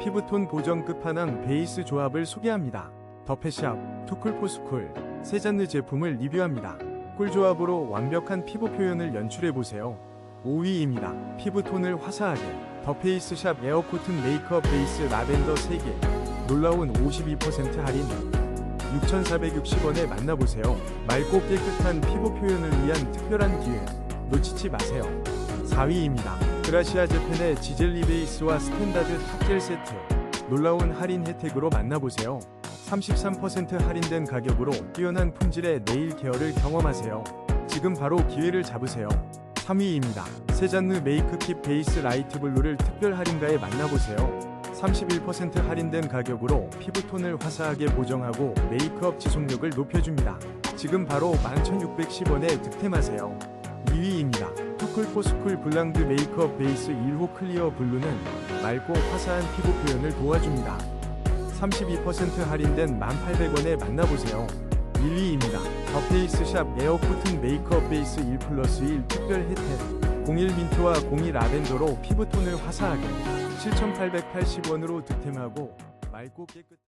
피부톤 보정 끝판왕 베이스 조합을 소개합니다. 더페샵, 투쿨포스쿨, 세 잔느 제품을 리뷰합니다. 꿀조합으로 완벽한 피부 표현을 연출해보세요. 5위입니다. 피부톤을 화사하게 더페이스샵 에어코튼 메이크업 베이스 라벤더 3개 놀라운 52% 할인 6,460원에 만나보세요. 맑고 깨끗한 피부 표현을 위한 특별한 기회 놓치지 마세요. 4위입니다. 그라시아 제펜의 지젤리 베이스와 스탠다드 탑젤 세트 놀라운 할인 혜택으로 만나보세요. 33% 할인된 가격으로 뛰어난 품질의 네일 케어를 경험하세요. 지금 바로 기회를 잡으세요. 3위입니다. 세잔느 메이크킷 베이스 라이트 블루를 특별 할인가에 만나보세요. 31% 할인된 가격으로 피부톤을 화사하게 보정하고 메이크업 지속력을 높여줍니다. 지금 바로 11,610원에 득템하세요. 2위입니다. 투쿨포스쿨 블랑드 메이크업 베이스 1호 클리어 블루는 맑고 화사한 피부 표현을 도와줍니다. 32% 할인된 1,800원에 만나보세요. 1위입니다. 더페이스샵 에어코튼 메이크업 베이스 1 플러스 1 특별 혜택 01 민트와 02 라벤더로 피부톤을 화사하게 7,880원으로 득템하고 맑고 깨끗